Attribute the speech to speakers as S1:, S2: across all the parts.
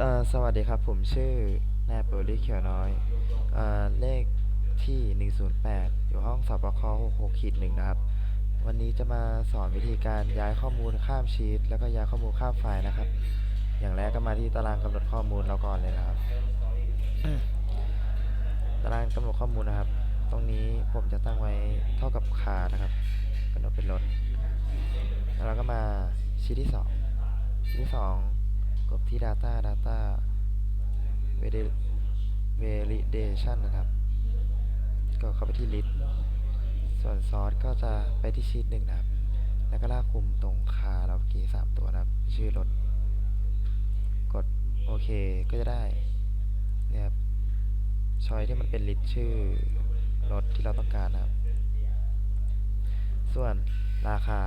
S1: เอ่อสวัสดีครับผมชื่อนายเปอรี่เขียวน้อยเอ่อเลขที่ 108 อยู่ห้องสอบปค66ขีดหนึ่งนะครับ วันนี้จะมาสอนวิธีการย้ายข้อมูลข้ามชีตแล้วก็ย้ายข้อมูลข้ามไฟล์นะครับ อย่างแรกก็มาที่ตารางกำหนดข้อมูลเราก่อนเลยนะครับ ตารางกำหนดข้อมูลนะครับ ตรงนี้ผมจะตั้งไว้เท่ากับคานะครับกำหนดเป็นรถแล้วเราก็มาชีตที่ 2ชีตที่ 2 กดที่ data data validation นะครับ ก็เข้าไปที่ list ส่วน source ก็จะไปที่ชีตหนึ่งนะครับ แล้วก็ลากคุมตรงคาเราเมื่อกี้สามตัวนะครับ ชื่อรถ กดโอเคก็จะได้เนี่ยครับชอยที่มันเป็นลิสต์ชื่อรถที่เราต้องการนะครับ ส่วนราคา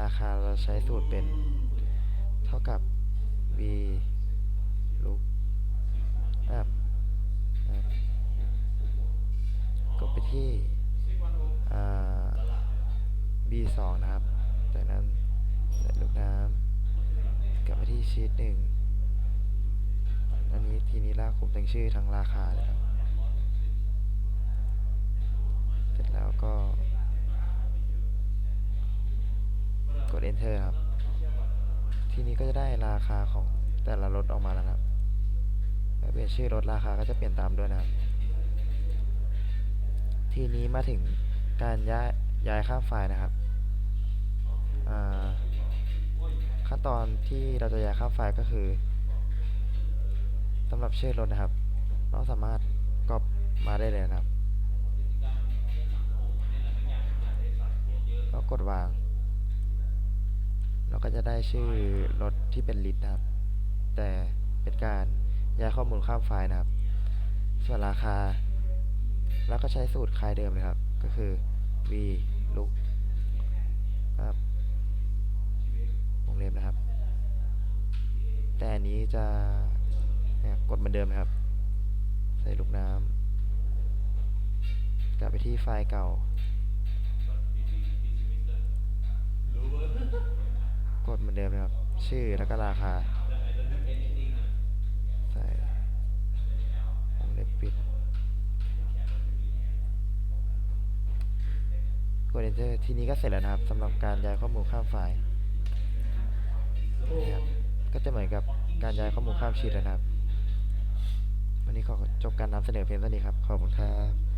S1: ราคาเราใช้สูตรเป็นเท่ากับ v look up นะครับกดไปที่ b 2 นะครับ จากนั้นใส่ลูกน้ำกลับมาที่ชีตหนึ่งอันนี้ทีนี้ลากคุมตั้งชื่อทั้งราคาเลยครับ เสร็จแล้วก็ กด enter ครับ ทีนี้ก็จะได้ราคาของแต่ละรถออกมาแล้วครับเปลี่ยนชื่อรถราคาก็จะเปลี่ยนตามด้วยนะครับ ทีนี้มาถึงการย้ายย้ายข้ามไฟล์นะครับ ขั้นตอนที่เราจะย้ายข้ามไฟล์ก็คือสำหรับชื่อรถนะครับ เราสามารถก๊อปมาได้เลยนะครับ ก็กดวาง เราก็จะได้ชื่อรถที่เป็นลิต์นะครับ แต่เป็นการย้ายข้อมูลข้ามไฟล์นะครับ ส่วนราคาแล้วก็ใช้สูตรคล้ายเดิมเลยครับ ก็คือ v look up วงเล็บนะครับ แต่อันนี้จะกดเหมือนเดิมนะครับ ใส่ลูกน้ำกลับไปที่ไฟล์เก่า ชื่อแล้วก็ราคา ใส่วงเล็บปิดกด enter ทีนี้ก็เสร็จแล้วนะครับสำหรับการย้ายข้อมูลข้ามไฟล์นี่ครับก็จะเหมือนกับการย้ายข้อมูลข้ามชีตนะครับ วันนี้ขอจบการนำเสนอเพียงเท่านี้ครับ ขอบคุณครับ